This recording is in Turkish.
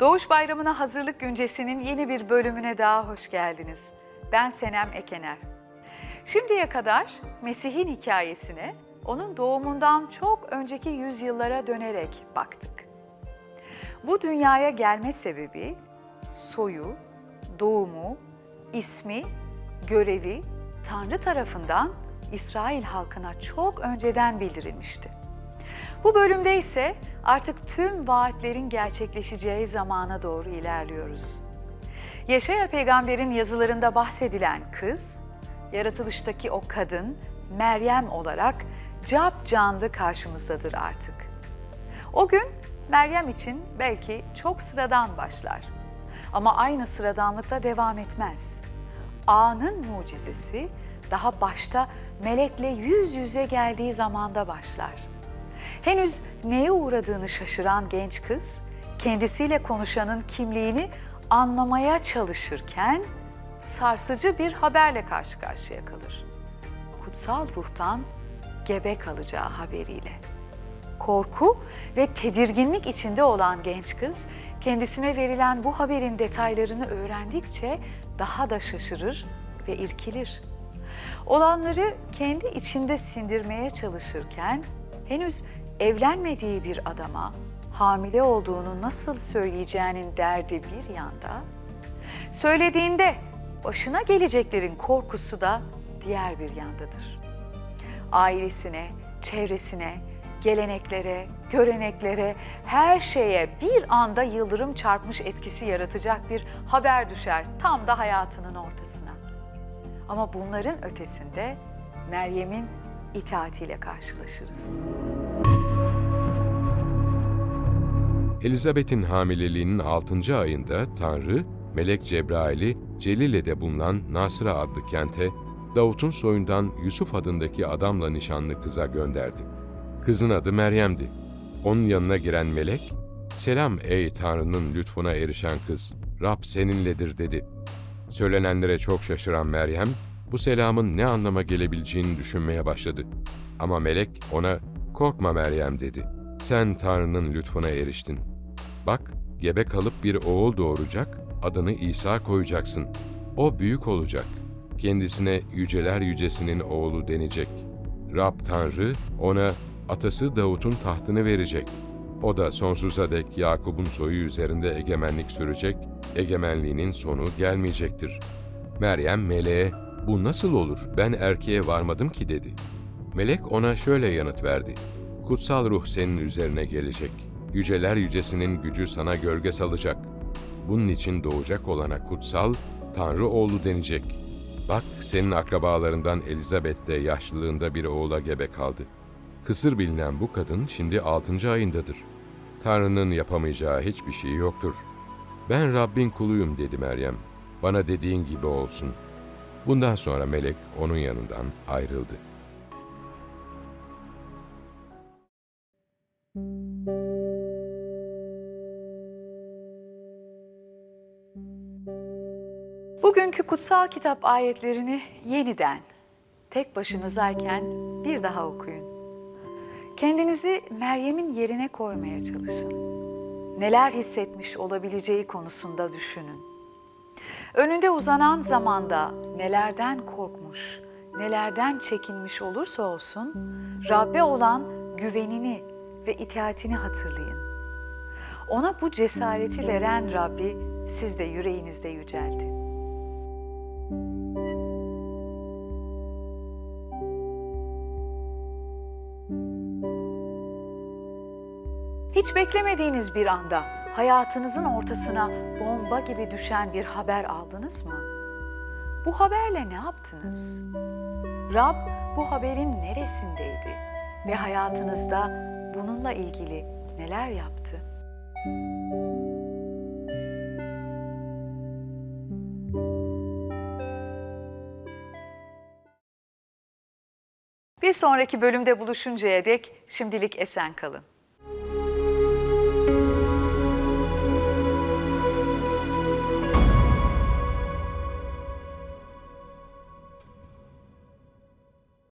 Doğuş Bayramı'na hazırlık güncesinin yeni bir bölümüne daha hoş geldiniz. Ben Senem Ekener. Şimdiye kadar Mesih'in hikayesine onun doğumundan çok önceki yüzyıllara dönerek baktık. Bu dünyaya gelme sebebi soyu, doğumu, ismi, görevi Tanrı tarafından İsrail halkına çok önceden bildirilmişti. Bu bölümde ise artık tüm vaatlerin gerçekleşeceği zamana doğru ilerliyoruz. Yaşaya peygamberin yazılarında bahsedilen kız, yaratılıştaki o kadın Meryem olarak cap canlı karşımızdadır artık. O gün Meryem için belki çok sıradan başlar. Ama aynı sıradanlıkta devam etmez. Anın mucizesi daha başta melekle yüz yüze geldiği zamanda başlar. Henüz neye uğradığını şaşıran genç kız, kendisiyle konuşanın kimliğini anlamaya çalışırken sarsıcı bir haberle karşı karşıya kalır. Kutsal ruhtan gebe kalacağı haberiyle. Korku ve tedirginlik içinde olan genç kız kendisine verilen bu haberin detaylarını öğrendikçe daha da şaşırır ve irkilir. Olanları kendi içinde sindirmeye çalışırken henüz evlenmediği bir adama hamile olduğunu nasıl söyleyeceğinin derdi bir yanda, söylediğinde başına geleceklerin korkusu da diğer bir yandadır. Ailesine, çevresine, geleneklere, göreneklere, her şeye bir anda yıldırım çarpmış etkisi yaratacak bir haber düşer tam da hayatının ortasına. Ama bunların ötesinde Meryem'in itaatiyle karşılaşırız. Elizabeth'in hamileliğinin 6. ayında Tanrı, Melek Cebrail'i Celile'de bulunan Nasıra adlı kente, Davut'un soyundan Yusuf adındaki adamla nişanlı kıza gönderdi. Kızın adı Meryem'di. Onun yanına giren melek, ''Selam ey Tanrı'nın lütfuna erişen kız, Rab seninledir.'' dedi. Söylenenlere çok şaşıran Meryem, bu selamın ne anlama gelebileceğini düşünmeye başladı. Ama melek ona, ''Korkma Meryem.'' dedi. ''Sen Tanrı'nın lütfuna eriştin. Bak, gebe kalıp bir oğul doğuracak, adını İsa koyacaksın. O büyük olacak. Kendisine yüceler yücesinin oğlu denecek. Rab Tanrı ona atası Davut'un tahtını verecek. O da sonsuza dek Yakup'un soyu üzerinde egemenlik sürecek, egemenliğinin sonu gelmeyecektir. Meryem meleğe, bu nasıl olur, ben erkeğe varmadım ki dedi. Melek ona şöyle yanıt verdi. Kutsal ruh senin üzerine gelecek. Yüceler yücesinin gücü sana gölge salacak. Bunun için doğacak olana kutsal, Tanrı oğlu denecek. Bak senin akrabalarından Elizabeth de yaşlılığında bir oğula gebe kaldı. Kısır bilinen bu kadın şimdi altıncı ayındadır. Tanrı'nın yapamayacağı hiçbir şey yoktur. Ben Rabbin kuluyum dedi Meryem. Bana dediğin gibi olsun. Bundan sonra melek onun yanından ayrıldı. Bugünkü kutsal kitap ayetlerini yeniden, tek başınızayken bir daha okuyun. Kendinizi Meryem'in yerine koymaya çalışın. Neler hissetmiş olabileceği konusunda düşünün. Önünde uzanan zamanda nelerden korkmuş, nelerden çekinmiş olursa olsun, Rabbe olan güvenini ve itaatini hatırlayın. Ona bu cesareti veren Rabbi siz de yüreğinizde yüceltin. Hiç beklemediğiniz bir anda hayatınızın ortasına bomba gibi düşen bir haber aldınız mı? Bu haberle ne yaptınız? Rab bu haberin neresindeydi ve hayatınızda bununla ilgili neler yaptı? Bir sonraki bölümde buluşuncaya dek şimdilik esen kalın.